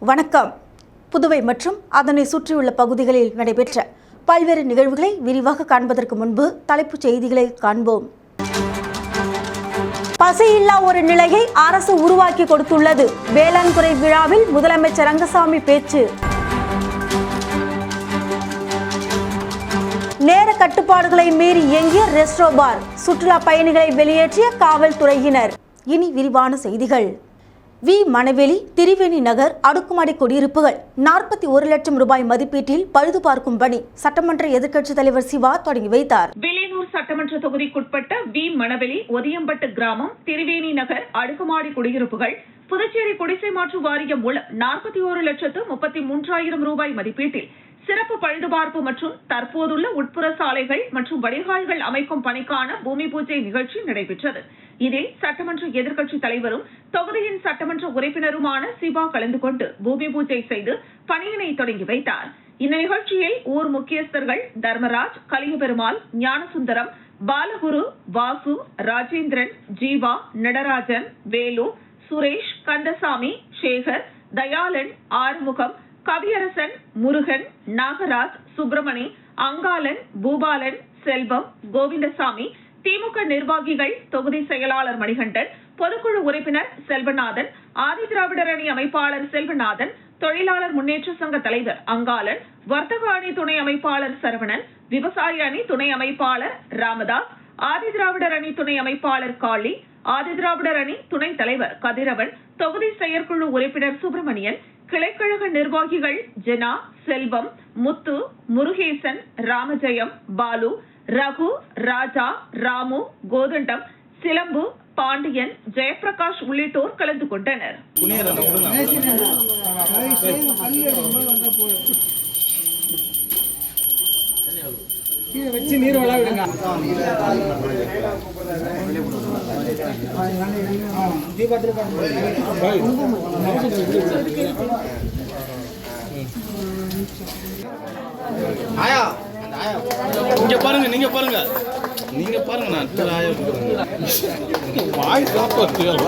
வணக்கம். புதுவை மற்றும் அதனை சுற்றியுள்ள பகுதிகளில் நடைபெற்ற பல்வேறு நிகழ்வுகளை விரிவாக காண்பதற்கு முன்பு தலைப்புச் செய்திகளை காண்போம். பசியில்லா ஒரு நிலையை அரசு உருவாக்கி கொடுத்துள்ளது. வேளாண்துறை விழாவில் முதலமைச்சர் ரங்கசாமி பேச்சு. நேர கட்டுப்பாடுகளை மீறி இயங்கிய ரெஸ்டோ பார் சுற்றுலா பயணிகளை வெளியேற்றிய காவல்துறையினர். இனி விரிவான செய்திகள். வி. மணவெளி திரிவேணி நகர் அடுக்குமாடி குடியிருப்புகள். நாற்பத்தி ஒரு லட்சம் ரூபாய் மதிப்பீட்டில் பழுது பார்க்கும் பணி. சட்டமன்ற எதிர்க்கட்சித் தலைவர் சிவா தொடங்கி வைத்தார். வில்லியனூர் சட்டமன்ற தொகுதிக்குட்பட்ட வி. மணவெளி ஒதியம்பட்டு கிராமம் திருவேணி நகர் அடுக்குமாடி குடியிருப்புகள் புதுச்சேரி குடிசை மாற்று வாரியம் மூலம் நாற்பத்தி ஒரு லட்சத்து முப்பத்தி மூன்றாயிரம் ரூபாய் மதிப்பீட்டில் சிறப்பு பழுதுபார்ப்பு மற்றும் தற்போதுள்ள உட்புற சாலைகள் மற்றும் வடிகால்கள் அமைக்கும் பணிக்கான பூமி பூஜை நிகழ்ச்சி நடைபெற்றது. இதில் சட்டமன்ற எதிர்க்கட்சித் தலைவரும் தொகுதியின் சட்டமன்ற உறுப்பினருமான சிவா கலந்து கொண்டு பூமி பூஜை செய்து பணியினை தொடங்கி வைத்தார். இந்த நிகழ்ச்சியில் ஊர் முக்கியஸ்தர்கள் தர்மராஜ் கலியபெருமாள் ஞானசுந்தரம் பாலகுரு வாசு ராஜேந்திரன் ஜீவா நடராஜன் வேலு சுரேஷ் கந்தசாமி சேகர் தயாளன் ஆறுமுகம் கவியரசன் முருகன் நாகராஜ் சுப்பிரமணி அங்காளன் பூபாலன் செல்வம் கோவிந்தசாமி திமுக நிர்வாகிகள் தொகுதி செயலாளர் மணிகண்டன் பொதுக்குழு உறுப்பினர் செல்வநாதன் ஆதிதிராவிடர் அணி அமைப்பாளர் செல்வநாதன் தொழிலாளர் முன்னேற்ற சங்க தலைவர் அங்காளன் வர்த்தக அணி துணை அமைப்பாளர் சரவணன் விவசாய அணி துணை அமைப்பாளர் ராமதாஸ் ஆதிதிராவிடர் அணி துணை அமைப்பாளர் காளி ஆதிதிராவிடர் அணி துணைத் தலைவர் கதிரவன் தொகுதி செயற்குழு உறுப்பினர் சுப்பிரமணியன் கிளைக்கழக நிர்வாகிகள் ஜெனா செல்வம் முத்து முருகேசன் ராமஜெயம் பாலு ரகு ராஜா ராமு கோதண்டம் சிலம்பு பாண்டியன் ஜெயபிரகாஷ் உள்ளிட்டோர் கலந்து கொண்டனர். கீழே வச்சு நீர் வள விடுங்க ஆயா. இங்க பாருங்க நீங்க பாருங்க. நீங்க பாருங்க நான் ஆயா வாய் சாப்பாடு போடுங்க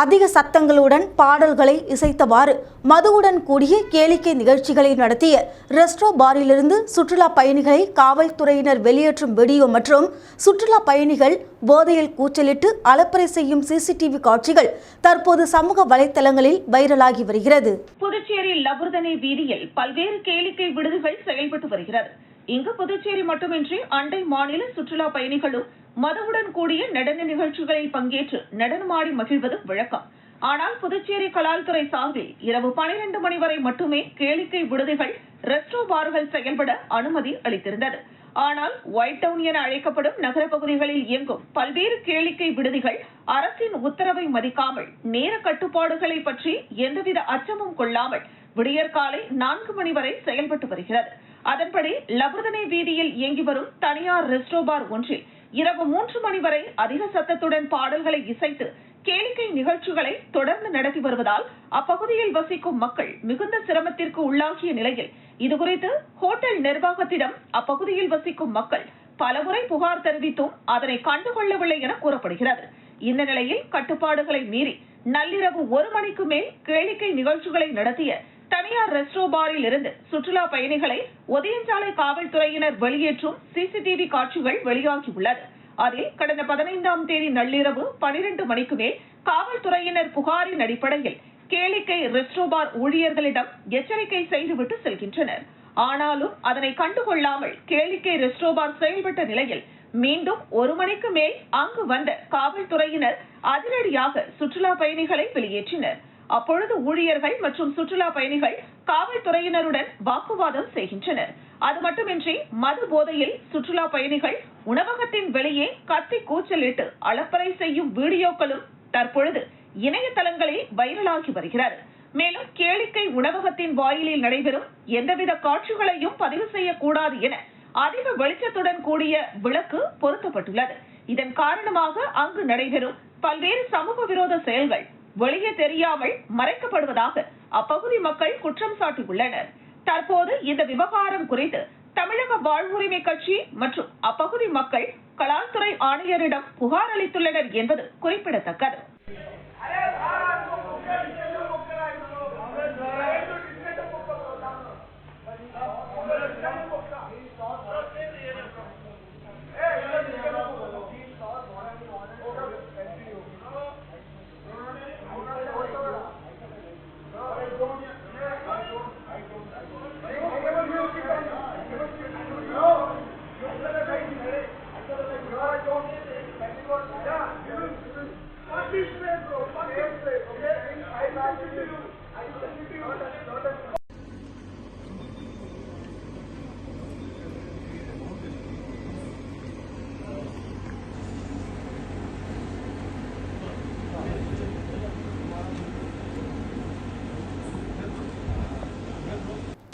அதிக சத்தங்களுடன் பாடல்களை இசைத்தவாறு மதுவுடன் கூடிய கேளிக்கை நிகழ்ச்சிகளை நடத்திய ரெஸ்ட்ரோ பாரிலிருந்து சுற்றுலா பயணிகளை காவல்துறையினர் வெளியேற்றும் வீடியோ மற்றும் சுற்றுலா பயணிகள் போதையில் கூச்சலிட்டு அலப்பறை செய்யும் சிசிடிவி காட்சிகள் தற்போது சமூக வலைதளங்களில் வைரலாகி வருகிறது. புதுச்சேரி லபுர்தனே வீதியில் பல்வேறு கேளிக்கை விடுதிகள் செயல்பட்டு வருகிறது. இங்கு புதுச்சேரி மட்டுமின்றி அண்டை மாநில சுற்றுலா பயணிகளும் மதுவுடன் கூடிய நடன நிகழ்ச்சிகளில் பங்கேற்று நடனமாடி மகிழ்வது வழக்கம். ஆனால் புதுச்சேரி கலால்துறை சார்பில் இரவு பனிரெண்டு மணி வரை மட்டுமே கேளிக்கை விடுதிகள் ரெஸ்டோ பார்கள் செயல்பட அனுமதி அளித்திருந்தது. ஆனால் ஒயிட் டவுன் என அழைக்கப்படும் நகர பகுதிகளில் இயங்கும் பல்வேறு கேளிக்கை விடுதிகள் அரசின் உத்தரவை மதிக்காமல் நேர கட்டுப்பாடுகளை பற்றி எந்தவித அச்சமும் கொள்ளாமல் விடியற்காலை நான்கு மணி வரை செயல்பட்டு வருகிறது. அதன்படி லபுர்தனை வீதியில் இயங்கி வரும் தனியார் ரெஸ்டோ பார் ஒன்றில் இரவு மூன்று மணி வரை அதிக சத்தத்துடன் பாடல்களை இசைத்து கேளிக்கை நிகழ்ச்சிகளை தொடர்ந்து நடத்தி வருவதால் அப்பகுதியில் வசிக்கும் மக்கள் மிகுந்த சிரமத்திற்கு உள்ளாகிய நிலையில் இதுகுறித்து ஹோட்டல் நிர்வாகத்திடம் அப்பகுதியில் வசிக்கும் மக்கள் பலமுறை புகார் தெரிவித்தும் அதனை கண்டுகொள்ளவில்லை என கூறப்படுகிறது. இந்த நிலையில் கட்டுப்பாடுகளை மீறி நள்ளிரவு ஒரு மணிக்கு மேல் கேளிக்கை நிகழ்ச்சிகளை நடத்திய தனியார் ரெஸ்டோ பாரில் இருந்து சுற்றுலா பயணிகளை ஒதியஞ்சாலை காவல்துறையினர் வெளியேற்றும் சிசிடிவி காட்சிகள் வெளியாகியுள்ளது. அதில் கடந்த பதினைந்தாம் தேதி நள்ளிரவு பனிரெண்டு மணிக்கு மேல் காவல்துறையினர் புகாரின் அடிப்படையில் கேளிக்கை ரெஸ்டோ பார் ஊழியர்களிடம் எச்சரிக்கை செய்துவிட்டு செல்கின்றனர். ஆனாலும் அதனை கண்டுகொள்ளாமல் கேளிக்கை ரெஸ்டோ பார் செயல்பட்ட நிலையில் மீண்டும் ஒரு மணிக்கு மேல் அங்கு வந்த காவல்துறையினர் அதிரடியாக சுற்றுலா பயணிகளை வெளியேற்றினர். அப்பொழுது ஊழியர்கள் மற்றும் சுற்றுலா பயணிகள் காவல்துறையினருடன் வாக்குவாதம் செய்கின்றனர். அது மட்டுமின்றி மது போதையில் சுற்றுலா பயணிகள் உணவகத்தின் வெளியே கத்தி கூச்சலிட்டு அலப்பறை செய்யும் வீடியோக்களும் தற்பொழுது இணையதளங்களில் வைரலாகி வருகிறது. மேலும் கேளிக்கை உணவகத்தின் வாயிலில் நடைபெறும் எந்தவித காட்சிகளையும் பதிவு செய்யக்கூடாது என அதிக வெளிச்சத்துடன் கூடிய விளக்கு பொருத்தப்பட்டுள்ளது. இதன் காரணமாக அங்கு நடைபெறும் பல்வேறு சமூக விரோத செயல்கள் வெளியே தெரியாமல் மறைக்கப்படுவதாக அப்பகுதி மக்கள் குற்றம் சாட்டியுள்ளனர். தற்போது இந்த விவகாரம் குறித்து தமிழக வாழ்வுரிமை கட்சி மற்றும் அப்பகுதி மக்கள் கலால்துறை ஆணையரிடம் புகார் அளித்துள்ளனர் என்பது குறிப்பிடத்தக்கது.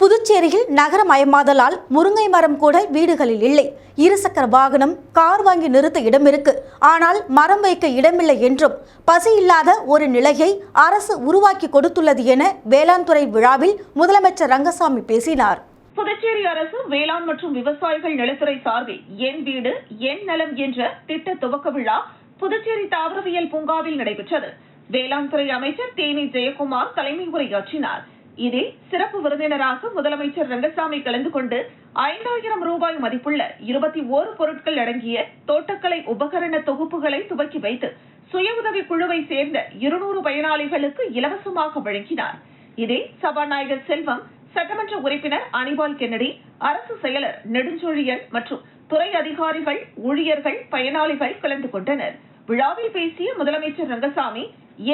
புதுச்சேரியில் நகரமயமாதலால் முருங்கை மரம் கூட வீடுகளில் இல்லை. இருசக்கர வாகனம் கார் வாங்கி நிறுத்த இடம் இருக்கு. ஆனால் மரம் வைக்க இடமில்லை என்றும் பசி இல்லாத ஒரு நிலையை அரசு உருவாக்கி கொடுத்துள்ளது என வேளாண் துறை விழாவில் முதலமைச்சர் ரங்கசாமி பேசினார். புதுச்சேரி அரசு வேளாண் மற்றும் விவசாயிகள் நலத்துறை சார்பில் என் வீடு என் நலம் என்ற திட்ட துவக்க விழா புதுச்சேரி தாவரவியல் பூங்காவில் நடைபெற்றது. வேளாண் துறை அமைச்சர் தேனி ஜெயக்குமார் தலைமை உரையாற்றினார். இதில் சிறப்பு விருந்தினராக முதலமைச்சர் ரங்கசாமி கலந்து கொண்டு ஐந்தாயிரம் ரூபாய் மதிப்புள்ள இருபத்தி ஓரு பொருட்கள் அடங்கிய தோட்டக்கலை உபகரண தொகுப்புகளை துவக்கி வைத்து சுய உதவி குழுவை சேர்ந்த இருநூறு பயனாளிகளுக்கு இலவசமாக வழங்கினார். இதில் சபாநாயகர் செல்வம் சட்டமன்ற உறுப்பினர் அனிபால் கென்னடி அரசு செயலர் நெடுஞ்செழியன் மற்றும் துறை அதிகாரிகள் ஊழியர்கள் பயனாளிகள் கலந்து கொண்டனர். விழாவில் பேசிய முதலமைச்சர் ரங்கசாமி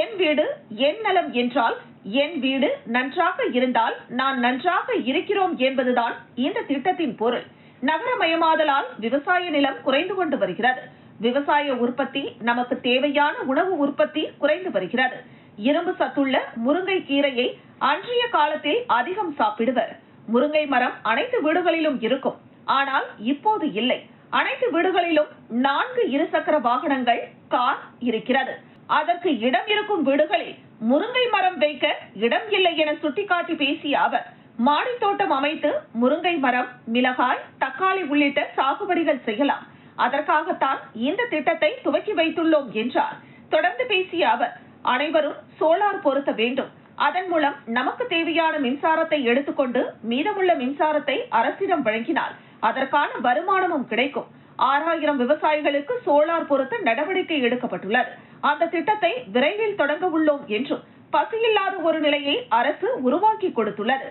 என் வீடு என் நலம் என்றால் என் வீடு நன்றாக இருந்தால் நான் நன்றாக இருக்கிறோம் என்பதுதான் இந்த திட்டத்தின் பொருள். நகரமயமாதலால் விவசாய நிலம் குறைந்து கொண்டு வருகிறது. விவசாய உற்பத்தி நமக்கு தேவையான உணவு உற்பத்தி குறைந்து வருகிறது. இரும்பு சத்துள்ள முருங்கை கீரையை அன்றைய காலத்தில் அதிகம் சாப்பிடுவர். முருங்கை மரம் அனைத்து வீடுகளிலும் இருக்கும். ஆனால் இப்போது இல்லை. அனைத்து வீடுகளிலும் நான்கு இருசக்கர வாகனங்கள் கார் இருக்கிறது. அதற்கு இடம் இருக்கும் வீடுகளில் முருங்கை மரம் வைக்க இடம் இல்லை என சுட்டிக்காட்டி பேசிய அவர் மாடி தோட்டம் அமைத்து முருங்கை மரம் மிளகாய் தக்காளி உள்ளிட்ட சாகுபடிகள் செய்யலாம். அதற்காகத்தான் இந்த திட்டத்தை துவக்கி வைத்துள்ளோம் என்றார். தொடர்ந்து பேசிய அவர் அனைவரும் சோலார் பொருத்த வேண்டும். அதன் மூலம் நமக்கு தேவையான மின்சாரத்தை எடுத்துக்கொண்டு மீதமுள்ள மின்சாரத்தை அரசிடம் வழங்கினால் அதற்கான வருமானமும் கிடைக்கும். ஆறாயிரம் விவசாயிகளுக்கு சோலார் பொருத்த நடவடிக்கை எடுக்கப்பட்டுள்ளது. அந்த திட்டத்தை விரைவில் தொடங்க உள்ளோம் என்றும் பசியில்லாத ஒரு நிலையை அரசு உருவாக்கி கொடுத்துள்ளது.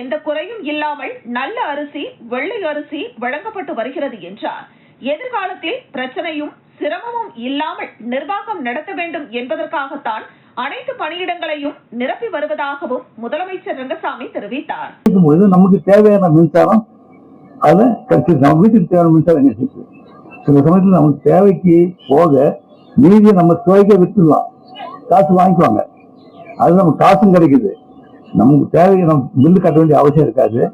எந்த குறையும் இல்லாமல் நல்ல அரிசி வெள்ளை அரிசி வழங்கப்பட்டு வருகிறது என்றார். எதிர்காலத்தில் பிரச்சனையும் சிரமமும் இல்லாமல் நிர்வாகம் நடத்த வேண்டும் என்பதற்காகத்தான் அனைத்து பணியிடங்களையும் நிரப்பி வருவதாகவும் முதலமைச்சர் ரங்கசாமி தெரிவித்தார். பொழுது நமக்கு தேவையான மின்சாரம் அதை கிடைச்சிருக்கு நம்ம வீட்டுக்கு தேவையான மின்சாரம் கிடைச்சிருக்கு சில சமயத்தில் நமக்கு தேவைக்கு போக மீதியை நம்ம துவைக்க வித்துடலாம். காசு வாங்கிக்குவாங்க. அது நமக்கு காசும் கிடைக்குது. நமக்கு தேவை நம்ம பில்லு கட்ட வேண்டிய அவசியம் இருக்காது.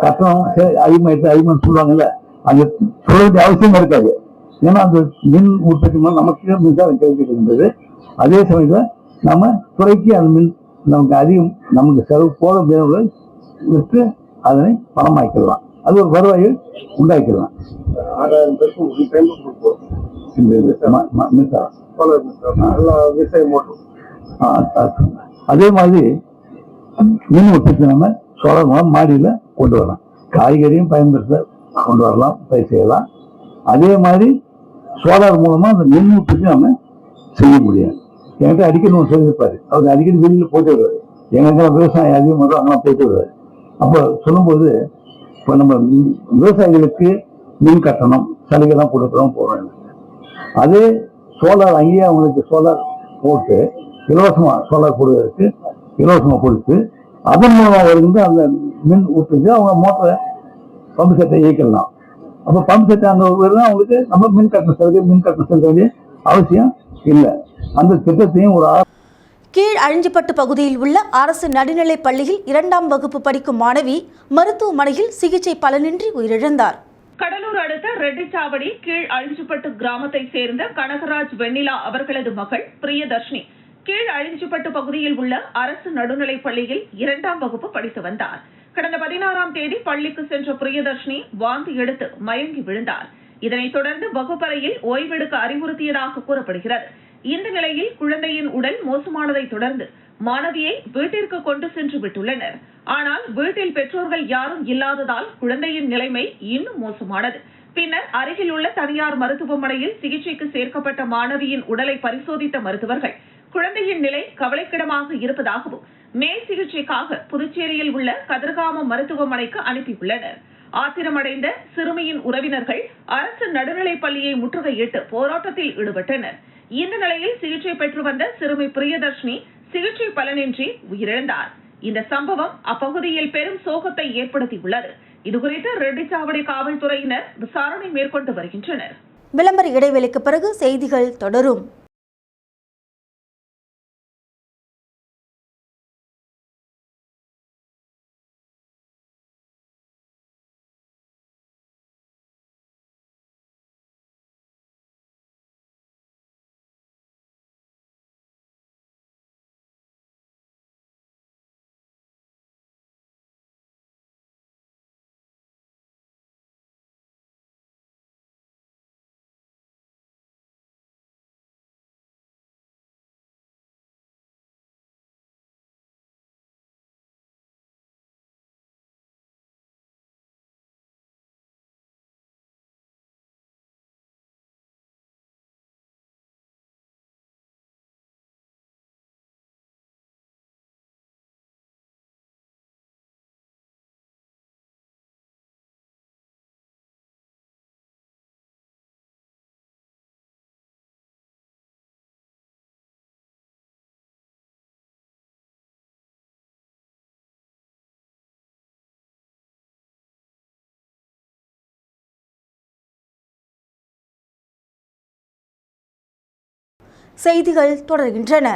கட்டணம் சரி, அதிகமாயிடுச்சு அதிகமாக சொல்லுவாங்கல்ல அந்த சொல்ல வேண்டிய அவசியம் இருக்காது. ஏன்னா அந்த மின் உற்பத்தி மூலம் நமக்கு மின்சாரம் கிடைக்கின்றது அதே சமயத்தில் நம்ம துறைக்கு அந்த மின் நமக்கு அதிகம் நமக்கு செலவு போக வேணும் விற்று அதனை பணமாக்கிடலாம். அது ஒரு வருவாயை உண்டாக்கிடலாம். அதே மாதிரி மின் உற்பத்தி நம்ம சோலார் மூலம் மாடியில் கொண்டு வரலாம். காய்கறியும் பயன்படுத்த கொண்டு வரலாம் பயிர் செய்யலாம். அதே மாதிரி சோலார் மூலமா அந்த மின் உற்பத்தி நம்ம செய்ய முடியும். என்கிட்ட அடிக்கணும்னு ஒன்று சொல்லியிருப்பாரு. அவர் அடிக்கடி வெளியில் போயிட்டு வருவார். எங்கெங்கெல்லாம் விவசாயம் அதிகமாக வரும் அங்கெல்லாம் போயிட்டு வருவார். அப்போ சொல்லும்போது இப்போ நம்ம விவசாயிகளுக்கு மின் கட்டணம் சலுகைலாம் கொடுக்குறோம் போகிறோம் அதே சோலார் அங்கேயே அவங்களுக்கு சோலார் போட்டு இலவசமாக சோலார் போடுவதற்கு இலவசமாக கொடுத்து அதன் மூலமாக இருந்து அந்த மின் உற்பத்தி அவங்க மோட்டரை பம்பு செட்டை இயக்கலாம். அப்போ பம்பு செட்டை அங்கே வருதுன்னா அவங்களுக்கு நம்ம மின் கட்டணம் சலுகை மின் கட்டணம் செலுத்த வேண்டிய அவசியம் இல்லை. அந்த திட்டத்தையும் ஒரு கீழ் அழிஞ்சிப்பட்டு பகுதியில் உள்ள அரசு நடுநிலைப் பள்ளியில் இரண்டாம் வகுப்பு படிக்கும் மாணவி மருத்துவமனையில் சிகிச்சை பலனின்றி உயிரிழந்தார். கடலூர் அடுத்த ரெட்டிச்சாவடி கீழ் அழிஞ்சுப்பட்டு கிராமத்தை சேர்ந்த கனகராஜ் வெண்ணிலா அவர்களது மகள் பிரியதர்ஷினி கீழ் அழிஞ்சுப்பட்டு பகுதியில் உள்ள அரசு நடுநிலைப் பள்ளியில் இரண்டாம் வகுப்பு படித்து வந்தார். கடந்த பதினாறாம் தேதி பள்ளிக்கு சென்ற பிரியதர்ஷினி வாந்தி எடுத்து மயங்கி விழுந்தார். இதனைத் தொடர்ந்து வகுப்பறையில் ஓய்வெடுக்க அறிவுறுத்தியதாக கூறப்படுகிறது. இந்த நிலையில் குழந்தையின் உடல் மோசமானதை தொடர்ந்து மாணவியை வீட்டிற்கு கொண்டு சென்று விட்டுள்ளனர். ஆனால் வீட்டில் பெற்றோர்கள் யாரும் இல்லாததால் குழந்தையின் நிலைமை இன்னும் மோசமானது. பின்னர் அருகில் உள்ள தனியார் மருத்துவமனையில் சிகிச்சைக்கு சேர்க்கப்பட்ட மாணவியின் உடலை பரிசோதித்த மருத்துவர்கள் குழந்தையின் நிலை கவலைக்கிடமாக இருப்பதாகவும் மேல் சிகிச்சைக்காக புதுச்சேரியில் உள்ள கதிர்காமம் மருத்துவமனைக்கு அனுப்பியுள்ளனர். ஆத்திரமடைந்த சிறுமியின் உறவினர்கள் அரசு நடுநிலைப் பள்ளியை முற்றுகையிட்டு போராட்டத்தில் ஈடுபட்டனர். இந்த நிலையில் சிகிச்சை பெற்று வந்த சிறுமி பிரியதர்ஷினி சிகிச்சை பலனின்றி உயிரிழந்தார். இந்த சம்பவம் அப்பகுதியில் பெரும் சோகத்தை ஏற்படுத்தியுள்ளது. இதுகுறித்து ரெட்டிச்சாவடி காவல்துறையினர் விசாரணை மேற்கொண்டு வருகின்றனர். விளம்பர இடைவெளிக்கு பிறகு செய்திகள் தொடரும். செய்திகள் தொடர்கின்றன.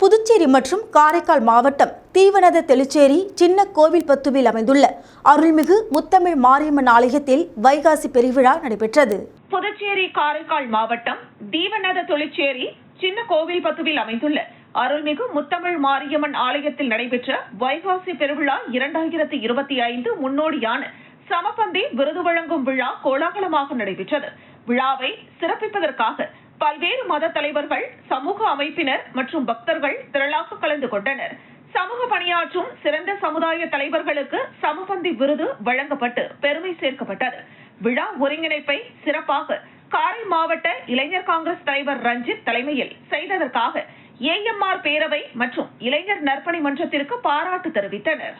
புதுச்சேரி மற்றும் காரைக்கால் மாவட்டம் தீவனத தெளிச்சேரி சின்ன கோவில்பத்துவில் அமைந்துள்ள அருள்மிகு முத்தமிழ் மாரியம்மன் ஆலயத்தில் வைகாசி பெருவிழா நடைபெற்றது. புதுச்சேரி காரைக்கால் மாவட்டம் தீவநத தொழிற்சேரி சின்ன கோவில்பத்துவில் அமைந்துள்ள அருள்மிகு முத்தமிழ் மாரியம்மன் ஆலயத்தில் நடைபெற்ற வைகாசி பெருவிழா இரண்டாயிரத்தி இருபத்தி ஐந்து முன்னோடியான சமபந்தி விருது வழங்கும் விழா கோலாகலமாக நடைபெற்றது. விழாவை சிறப்பிப்பதற்காக பல்வேறு மத தலைவர்கள் சமூக அமைப்பினர் மற்றும் பக்தர்கள் திரளாக கலந்து கொண்டனர். சமூக பணியாற்றும் சிறந்த சமுதாய தலைவர்களுக்கு சமபந்தி விருது வழங்கப்பட்டு பெருமை சேர்க்கப்பட்டது. விழா ஒருங்கிணைப்பை சிறப்பாக காரை மாவட்ட இளைஞர் காங்கிரஸ் தலைவர் ரஞ்சித் தலைமையில் செய்ததற்காக ஏஎம்ஆர் பேரவை மற்றும் இளைஞர் நற்பணி மன்றத்திற்கு பாராட்டு தெரிவித்தனர்.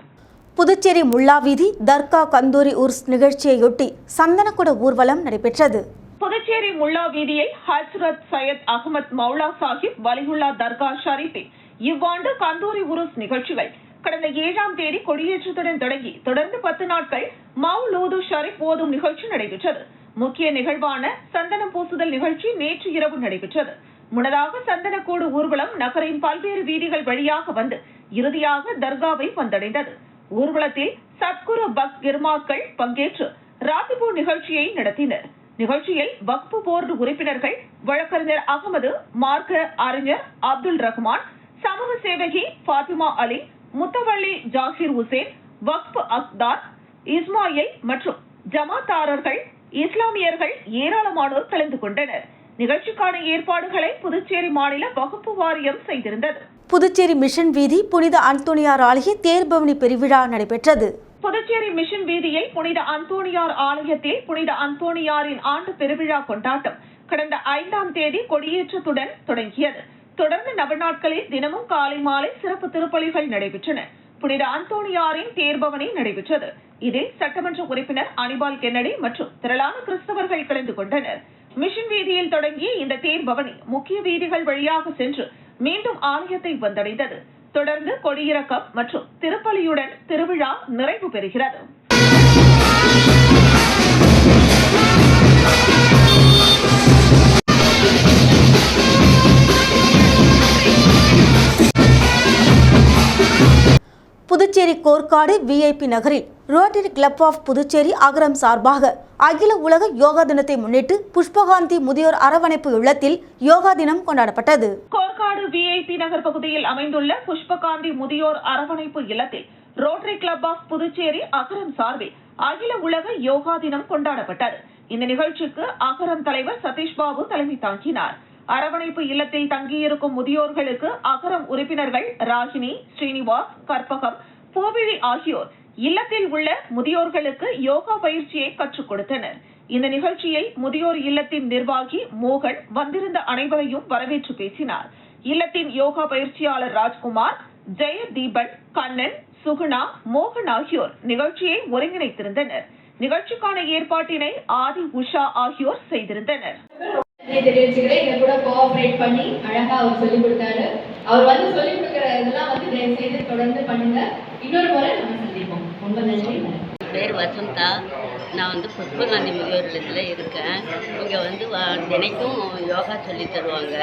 புதுச்சேரி முல்லாவீதி தர்கா கந்தூரி உர்ஸ் நிகழ்ச்சியையொட்டி சந்தனக்குட ஊர்வலம் நடைபெற்றது. புதுச்சேரி முல்லா வீதியை ஹஜ்ரத் சையத் அகமத் மௌலா சாஹிப் வலிகுல்லா தர்கா ஷரீஃபில் இவ்வாண்டு கந்தூரி உருஸ் நிகழ்ச்சிகள் கடந்த ஏழாம் தேதி கொடியேற்றத்துடன் தொடங்கி தொடர்ந்து பத்து நாட்கள் மவுலூது ஷரீப் ஓதும் நிகழ்ச்சி நடைபெற்றது. முக்கிய நிகழ்வான சந்தனம் பூசுதல் நிகழ்ச்சி நேற்று இரவு நடைபெற்றது. முன்னதாக சந்தனக்கூடு ஊர்வலம் நகரின் பல்வேறு வீதிகள் வழியாக வந்து இறுதியாக தர்காவை வந்தடைந்தது. ஊர்வலத்தில் சத்குரு பக் கிர்மாக்கள் பங்கேற்று ராத்திபூ நிகழ்ச்சியை நடத்தினர். நிகழ்ச்சியில் வக்பு போர்டு உறுப்பினர்கள் வழக்கறிஞர் அகமது மார்க்க அறிஞர் அப்துல் ரஹ்மான் சமூக சேவகி ஃபாத்திமா அலி முத்தவள்ளி ஜாகிர் உசேன் வக்பு அக்தார் இஸ்மாயில் மற்றும் ஜமாத்தாரர்கள் இஸ்லாமியர்கள் ஏராளமானோர் கலந்து கொண்டனர். நிகழ்ச்சிக்கான ஏற்பாடுகளை புதுச்சேரி மாநில வகுப்பு வாரியம் செய்திருந்தது. புதுச்சேரி மிஷன் வீதி புனித அந்தோனியார் ஆலய தேர்பவனி பெருவிழா நடைபெற்றது. புதுச்சேரி மிஷன் வீதியில் புனித அந்தோணியார் ஆலயத்தில் புனித அந்தோணியாரின் ஆண்டு பெருவிழா கொண்டாட்டம் கடந்த ஐந்தாம் தேதி கொடியேற்றத்துடன் தொடங்கியது. தொடர்ந்து நவநாட்களில் தினமும் காலை மாலை சிறப்பு திருப்பலிகள் நடைபெற்றன. புனித அந்தோணியாரின் தேர்பவனி நடைபெற்றது. இதில் சட்டமன்ற உறுப்பினர் அனிபால் கென்னடி மற்றும் திரளான கிறிஸ்தவர்கள் கலந்து கொண்டனர். மிஷன் வீதியில் தொடங்கிய இந்த தேர்பவனி முக்கிய வீதிகள் வழியாக சென்று மீண்டும் ஆலயத்தை வந்தடைந்தது. தொடர்ந்து கொடியிறக்கம் மற்றும் திருப்பலியுடன் திருவிழா நிறைவு பெறுகிறது. புதுச்சேரி கோர்க்காடு விஐபி நகரில் rotary club of Puducherry Agaram சார்பாக அகில உலக யோகா தினத்தை முன்னிட்டு புஷ்பகாந்தி முதியோர் அரவணைப்பு இல்லத்தில் யோகா தினம் கொண்டாடப்பட்டது. கோர்க்காடு விஐபி நகர் பகுதியில் அமைந்துள்ள புஷ்பகாந்தி முதியோர் அரவணைப்பு இல்லத்தில் rotary club of Puducherry Agaram சார்பில் அகில உலக யோகா தினம் கொண்டாடப்பட்டது. இந்த நிகழ்ச்சிக்கு அகரம் தலைவர் சதீஷ் பாபு தலைமை தாங்கினார். அரவணைப்பு இல்லத்தில் தங்கியிருக்கும் முதியோர்களுக்கு அகரம் உறுப்பினர்கள் ராகினி ஸ்ரீனிவாஸ் கற்பகம் பூவிழி ஆகியோர் இல்லத்தில் உள்ள முதியோர்களுக்கு யோகா பயிற்சியை கற்றுக் கொடுத்தனர். இந்த நிகழ்ச்சியை முதியோர் இல்லத்தின் நிர்வாகி மோகன் வந்திருந்த அனைவரையும் வரவேற்று பேசினார். இல்லத்தின் யோகா பயிற்சியாளர் ராஜ்குமார் ஜெய தீபன் கண்ணன் சுகுணா மோகன் ஆகியோர் நிகழ்ச்சியை ஒருங்கிணைத்திருந்தனர். நிகழ்ச்சிக்கான ஏற்பாட்டினை ஆதி உஷா ஆகியோர் செய்திருந்தனர். தெரிவிச்சுக்கிறேன் எங்க கூட கோஆபரேட் பண்ணி அழகா அவர் சொல்லி கொடுத்தாரு. அவர் வந்து சொல்லி கொடுக்குற இதெல்லாம் வந்து தயவு செய்து தொடர்ந்து பண்ணுங்க. இன்னொரு முறை நம்ம சந்திப்போம். ரொம்ப நன்றி. பேர் வசந்தா. நான் வந்து புஷ்பகாந்தி முதியோர் இல்லத்தில் இருக்கேன். இங்கே வந்து வ- தினைக்கும் யோகா சொல்லி தருவாங்க.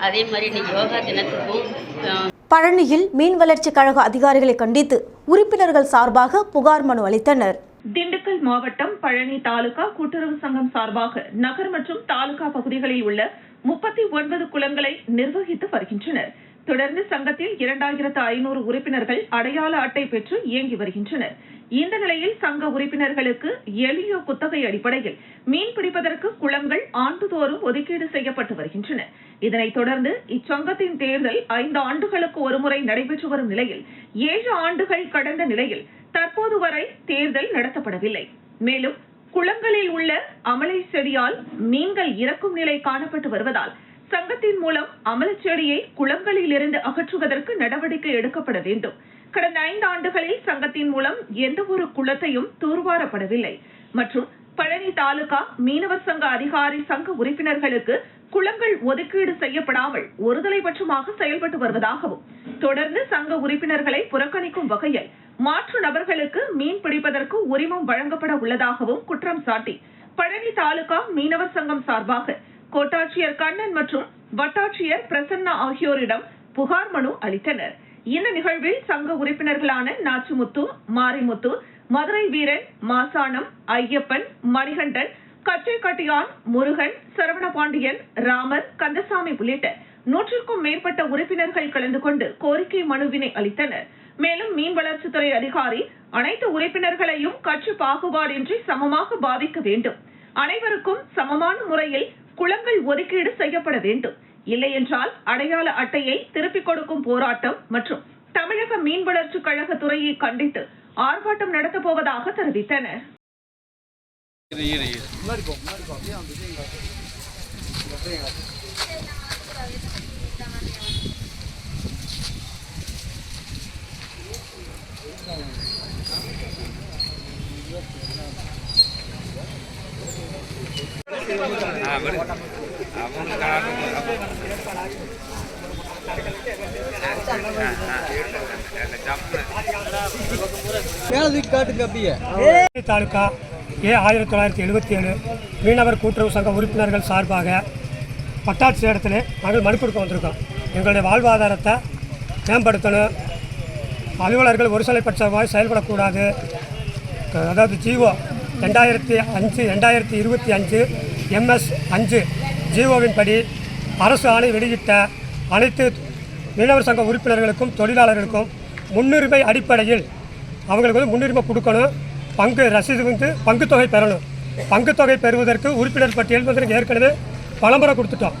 அதே மாதிரி இன்னைக்கு யோகா தினத்துக்கும் பழனியில் மீன் வளர்ச்சி கழக அதிகாரிகளை கண்டித்து உறுப்பினர்கள் சார்பாக புகார் மனு அளித்தனர். திண்டுக்கல் மாவட்டம் பழனி தாலுகா கூட்டுறவு சங்கம் சார்பாக நகர் மற்றும் தாலுகா பகுதிகளில் உள்ள முப்பத்தி ஒன்பது குளங்களை நிர்வகித்து வருகின்றனர். தொடர்ந்து சங்கத்தில் இரண்டாயிரத்து ஐநூறு உறுப்பினர்கள் அடையாள அட்டை பெற்று இயங்கி வருகின்றனர். இந்த நிலையில் சங்க உறுப்பினர்களுக்கு எளிய குத்தகை அடிப்படையில் மீன் பிடிப்பதற்கு குளங்கள் ஆண்டுதோறும் ஒதுக்கீடு செய்யப்பட்டு வருகின்றன. இதனைத் தொடர்ந்து இச்சங்கத்தின் தேர்தல் ஐந்து ஆண்டுகளுக்கு ஒருமுறை நடைபெற்று வரும் நிலையில் ஏழு ஆண்டுகள் கடந்த நிலையில் தற்போது வரை தேர்தல் நடத்தப்படவில்லை. மேலும் குளங்களில் உள்ள அமலை செடியால் மீன்கள் இறக்கும் நிலை காணப்பட்டு வருவதால் சங்கத்தின் மூலம் அமலச் செடியை குளங்களில் இருந்து அகற்றுவதற்கு நடவடிக்கை எடுக்கப்பட வேண்டும். கடந்த ஐந்து ஆண்டுகளில் சங்கத்தின் மூலம் எந்த ஒரு குளத்தையும் தூர்வாரப்படவில்லை. மற்றும் பழனி தாலுகா மீனவர் சங்க அதிகாரி சங்க உறுப்பினர்களுக்கு குளங்கள் ஒதுக்கீடு செய்யப்படாமல் ஒருதலை பட்சமாக செயல்பட்டு வருவதாகவும் தொடர்ந்து சங்க உறுப்பினர்களை புறக்கணிக்கும் வகையில் மாற்று நபர்களுக்கு மீன் பிடிப்பதற்கு உரிமம் வழங்கப்பட உள்ளதாகவும் குற்றம் சாட்டி. பழனி தாலுகா மீனவர் சங்கம் சார்பாக கோட்டாட்சியர் கண்ணன் மற்றும் வட்டாட்சியர் பிரசன்னா ஆகியோரிடம் புகார் மனு அளித்தனர். இந்த நிகழ்வில் சங்க உறுப்பினர்களான நாச்சிமுத்து மாரிமுத்து மதுரை வீரன் மாசாணம் ஐயப்பன் மணிகண்டன் கச்சைக்கட்டியான் முருகன் சரவணபாண்டியன் ராமர் கந்தசாமி உள்ளிட்ட நூற்றுக்கும் மேற்பட்ட உறுப்பினர்கள் கலந்து கொண்டு கோரிக்கை மனுவினை அளித்தனர். மேலும் மீன் வளர்ச்சித்துறை அதிகாரி அனைத்து உறுப்பினர்களையும் கட்சி பாகுபாடின்றி சமமாக பாதிக்க வேண்டும். அனைவருக்கும் சமமான முறையில் குளங்கள் ஒதுக்கீடு செய்யப்பட வேண்டும். இல்லையென்றால் அடையாள அட்டையை திருப்பிக் கொடுக்கும் போராட்டம் மற்றும் தமிழக மீன் வளர்ச்சி கழக துறையை கண்டித்து ஆர்ப்பாட்டம் நடத்தப் போவதாக தெரிவித்தனர். பழனி தாலுகா ஏ ஆயிரத்தி தொள்ளாயிரத்தி எழுபத்தி ஏழு மீனவர் கூட்டுறவு சங்க உறுப்பினர்கள் சார்பாக வட்டாட்சியரிடத்தில் நாங்கள் மனு கொடுக்க வந்திருக்கோம் எங்களுடைய வாழ்வாதாரத்தை மேம்படுத்தணும் அலுவலர்கள் ஒரு சிலைப்பட்சமாக செயல்படக்கூடாது அதாவது ஜிஓ ரெண்டாயிரத்தி அஞ்சு ரெண்டாயிரத்தி இருபத்தி அஞ்சு எம்எஸ் அஞ்சு ஜிஓவின் படி அரசு ஆணை வெளியிட்ட அனைத்து மீனவர் சங்க உறுப்பினர்களுக்கும் தொழிலாளர்களுக்கும் முன்னுரிமை அடிப்படையில் அவங்களுக்கு வந்து முன்னுரிமை கொடுக்கணும். பங்கு ரசீது வந்து பங்குத்தொகை பெறணும். பங்குத்தொகை பெறுவதற்கு உறுப்பினர் பட்டியல் வந்து ஏற்கனவே பலமுறை கொடுத்துட்டோம்.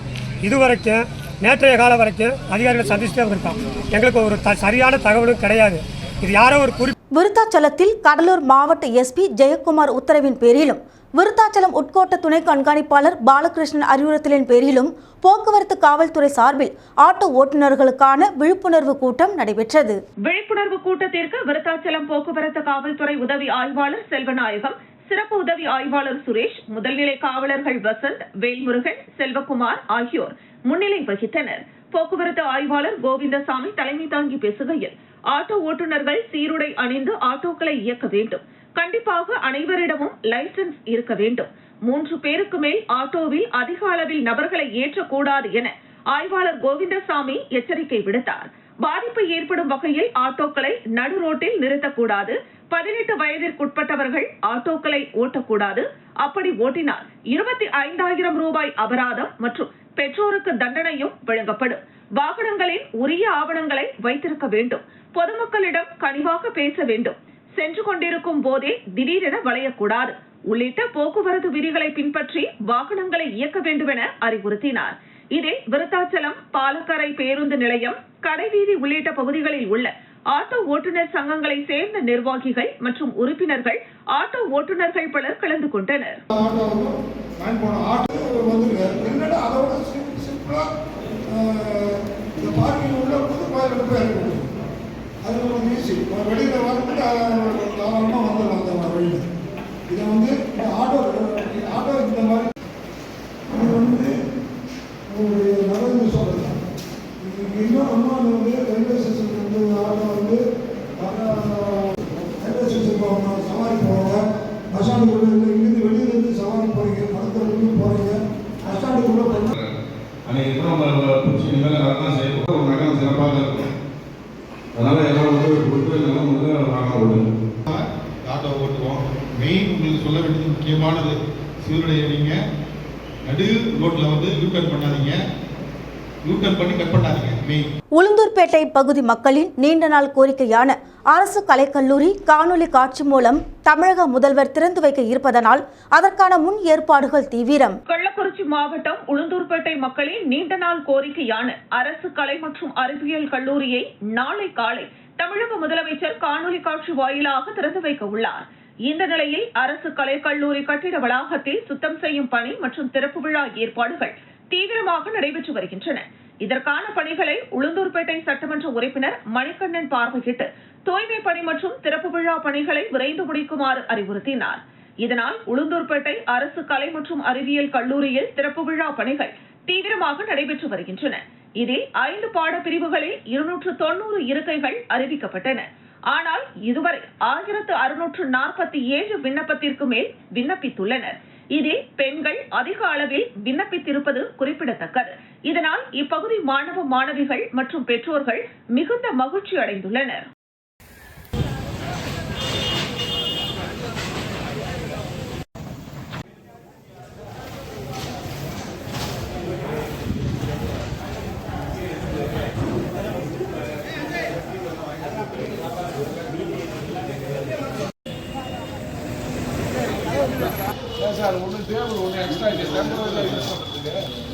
இதுவரைக்கும் நேற்றைய காலம் வரைக்கும் அதிகாரிகள் சந்திச்சுட்டே வந்திருக்கோம். எங்களுக்கு ஒரு த சரியான தகவலும் கிடையாது. இது யாரோ ஒரு குறி விருத்தாச்சலத்தில் கடலூர் மாவட்ட எஸ்பி ஜெயக்குமார் உத்தரவின் பேரிலும் விருத்தாச்சலம் உட்கோட்ட துணை கண்காணிப்பாளர் பாலகிருஷ்ணன் அறிவுறுத்தலின் பேரிலும் போக்குவரத்து காவல்துறை சார்பில் ஆட்டோ ஓட்டுநர்களுக்கான விழிப்புணர்வு கூட்டம் நடைபெற்றது. விழிப்புணர்வு கூட்டத்திற்கு விருத்தாச்சலம் போக்குவரத்து காவல்துறை உதவி ஆய்வாளர் செல்வநாயகம் சிறப்பு உதவி ஆய்வாளர் சுரேஷ் முதல்நிலை காவலர்கள் வசந்த் வேல்முருகன் செல்வகுமார் ஆகியோர் முன்னிலை வகித்தனர். போக்குவரத்து ஆய்வாளர் கோவிந்தசாமி தலைமை தாங்கி பேசுகையில் ஆட்டோ ஓட்டுநர்கள் சீருடை அணிந்து ஆட்டோக்களை இயக்க வேண்டும். கண்டிப்பாக அனைவரிடமும் லைசன்ஸ் இருக்க வேண்டும். மூன்று பேருக்கு மேல் ஆட்டோவில் அதிக அளவில் நபர்களை ஏற்றக்கூடாது என ஆய்வாளர் கோவிந்தசாமி எச்சரிக்கை விடுத்தார். பாதிப்பு ஏற்படும் வகையில் ஆட்டோக்களை நடு ரோட்டில் நிறுத்தக்கூடாது. பதினெட்டு வயதிற்குட்பட்டவர்கள் ஆட்டோக்களை ஓட்டக்கூடாது. அப்படி ஓட்டினால் இருபத்தி ஐந்தாயிரம் ரூபாய் அபராதம் மற்றும் பெற்றோருக்கு தண்டனையும் வழங்கப்படும். வாகனங்களில் உரிய ஆவணங்களை வைத்திருக்க வேண்டும். பொதுமக்களிடம் கனிவாக பேச வேண்டும். சென்று கொண்டிருக்கும் போதே திடீரென வளையக்கூடாது உள்ளிட்ட போக்குவரத்து விதிகளை பின்பற்றி வாகனங்களை இயக்க வேண்டும் என அறிவுறுத்தினார் இதில் விருத்தாச்சலம் பாலக்கரை பேருந்து நிலையம் கடைவீதி உள்ளிட்ட பகுதிகளில் உள்ள ஆட்டோ ஓட்டுநர் சங்கங்களை சேர்ந்த நிர்வாகிகள் மற்றும் உறுப்பினர்கள் ஆட்டோ ஓட்டுநர்கள் பலர் கலந்து கொண்டனர் பார்க்கிங் உள்ள அது நமக்கு ஈஸி வெளியில் வரக்கூட தாராளமாக வந்துடலாம் அதனால எல்லாரும் வந்து கொடுத்து நலம் வந்து வாங்க விடுங்க ஆட்டோ ஓட்டுவோம். மெயின் உங்களுக்கு சொல்ல வேண்டியது முக்கியமானது சீருடைய நீங்கள் நடு ரோட்டில் வந்து யூ டர்ன் பண்ணாதீங்க. யூ டர்ன் பண்ணி கட் பண்ணாதீங்க மெயின் உளுந்தூர்பேட்டை பகுதி மக்களின் நீண்ட நாள் கோரிக்கையான அரசு கலைக்கல்லூரி காணொலி காட்சி மூலம் தமிழக முதல்வர் திறந்து வைக்க இருப்பதனால் அதற்கான முன் ஏற்பாடுகள் தீவிரம். கள்ளக்குறிச்சி மாவட்டம் உளுந்தூர்பேட்டை மக்களின் நீண்ட நாள் கோரிக்கையான அரசு கலை மற்றும் அறிவியல் கல்லூரியை நாளை காலை தமிழக முதலமைச்சர் காணொலி காட்சி வாயிலாக திறந்து வைக்க உள்ளார். இந்த நிலையில் அரசு கலைக்கல்லூரி கட்டிட வளாகத்தில் சுத்தம் செய்யும் பணி மற்றும் திறப்பு விழா ஏற்பாடுகள் தீவிரமாக நடைபெற்று வருகின்றன. இதற்கான பணிகளை உளுந்தூர்பேட்டை சட்டமன்ற உறுப்பினர் மணிகண்ணன் பார்வையிட்டு தூய்மை பணி மற்றும் திறப்பு விழா பணிகளை விரைந்து முடிக்குமாறு அறிவுறுத்தினார். இதனால் உளுந்தூர்பேட்டை அரசு கலை மற்றும் அறிவியல் கல்லூரியில் திறப்பு விழா பணிகள் தீவிரமாக நடைபெற்று வருகின்றன. இதில் ஐந்து பாடப்பிரிவுகளில் இருநூற்று தொன்னூறு இருக்கைகள் அறிவிக்கப்பட்டன. ஆனால் இதுவரை ஆயிரத்து அறுநூற்று நாற்பத்தி ஏழு விண்ணப்பத்திற்கு மேல் விண்ணப்பித்துள்ளனர். இதில் பெண்கள் அதிக அளவில் விண்ணப்பித்திருப்பது குறிப்பிடத்தக்கது. இதனால் இப்பகுதி மாணவ மாணவிகள் மற்றும் பெற்றோர்கள் மிகுந்த மகிழ்ச்சி அடைந்துள்ளனர். சார் ஒன்று டேபிள் ஒன்று எக்ஸ்ட்ரா டெம்பரரி யூஸ் பண்ணுறதுக்கு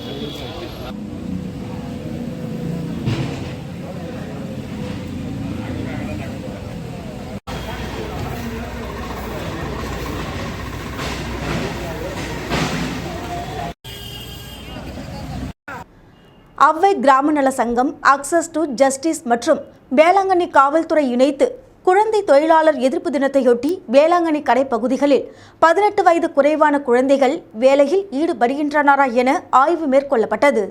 அவ்வை கிராம நல சங்கம் அக்சஸ் டு ஜஸ்டிஸ் மற்றும் வேளாங்கண்ணி காவல்துறை இணைத்து குழந்தை தொழிலாளர் எதிர்ப்பு தினத்தையொட்டி வேளாங்கண்ணி கடை பகுதிகளில் பதினெட்டு வயது குறைவான குழந்தைகள் வேலையில் ஈடுபடுகின்றனரா என ஆய்வு மேற்கொள்ளப்பட்டது.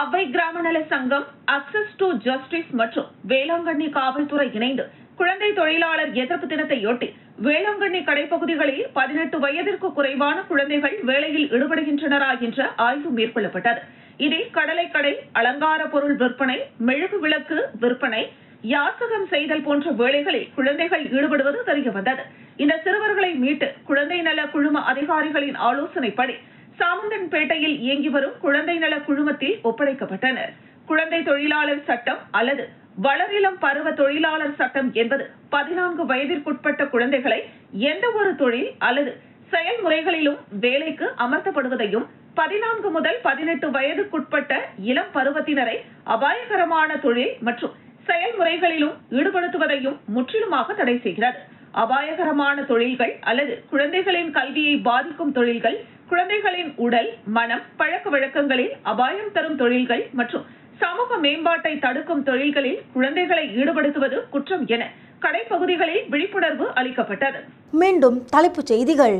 அவை கிராம நல சங்கம் அக்சஸ் டு ஜஸ்டிஸ் மற்றும் வேளாங்கண்ணி காவல்துறை இணைந்து குழந்தை தொழிலாளர் எதிர்ப்பு தினத்தையொட்டி வேளாங்கண்ணி கடைப்பகுதிகளில் பதினெட்டு வயதிற்கு குறைவான குழந்தைகள் வேலையில் ஈடுபடுகின்றனரா என்ற ஆய்வு மேற்கொள்ளப்பட்டது. இதில் கடலை கடை அலங்கார பொருள் விற்பனை மெழுகு விளக்கு விற்பனை யாசகம் செய்தல் போன்ற வேலைகளில் குழந்தைகள் ஈடுபடுவது தெரியவந்தது இந்த சிறுவர்களை மீட்டு குழந்தை நல குழும அதிகாரிகளின் ஆலோசனைப்படி சாமந்தன்பேட்டையில் இயங்கி வரும் குழந்தை நல குழுமத்தில் ஒப்படைக்கப்பட்டனர். குழந்தை தொழிலாளர் சட்டம் அல்லது வளரிளம் பருவ தொழிலாளர் சட்டம் என்பது பதினான்கு வயதிற்குட்பட்ட குழந்தைகளை எந்த ஒரு தொழில் அல்லது செயல்முறைகளிலும் வேலைக்கு அமர்த்தப்படுவதையும் பதினான்கு முதல் பதினெட்டு வயதுக்குட்பட்ட இளம் பருவத்தினரை அபாயகரமான தொழில் மற்றும் செயல்முறைகளிலும் ஈடுபடுத்துவதையும் முற்றிலுமாக தடை செய்கிறது. அபாயகரமான தொழில்கள் அல்லது குழந்தைகளின் கல்வியை பாதிக்கும் தொழில்கள் குழந்தைகளின் உடல் மனம் பழக்க வழக்கங்களில் அபாயம் தரும் தொழில்கள் மற்றும் சமூக மேம்பாட்டை தடுக்கும் தொழில்களில் குழந்தைகளை ஈடுபடுத்துவது குற்றம் என கடைப்பகுதிகளில் விழிப்புணர்வு அளிக்கப்பட்டது. மீண்டும் தலைப்புச் செய்திகள்.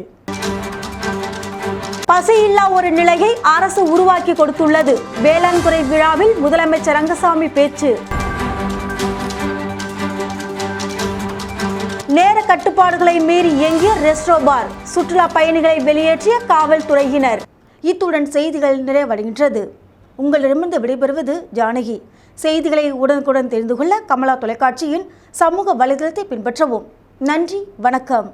பசியில்லா ஒரு நிலையை அரசு உருவாக்கி கொடுத்துள்ளது. வேளாண்துறை விழாவில் முதலமைச்சர் ரங்கசாமி பேச்சு. நேர கட்டுப்பாடுகளை மீறி இயங்கிய ரெஸ்டோ பார் சுற்றுலா பயணிகளை வெளியேற்றிய காவல்துறையினர் இத்துடன் செய்திகள் நிறைவடைகின்றது. உங்களிடமிருந்து விடைபெறுவது ஜானகி. செய்திகளை உடனுக்குடன் தெரிந்து கொள்ள கமலா தொலைக்காட்சியின் சமூக வலைதளத்தை பின்பற்றவும். நன்றி வணக்கம்.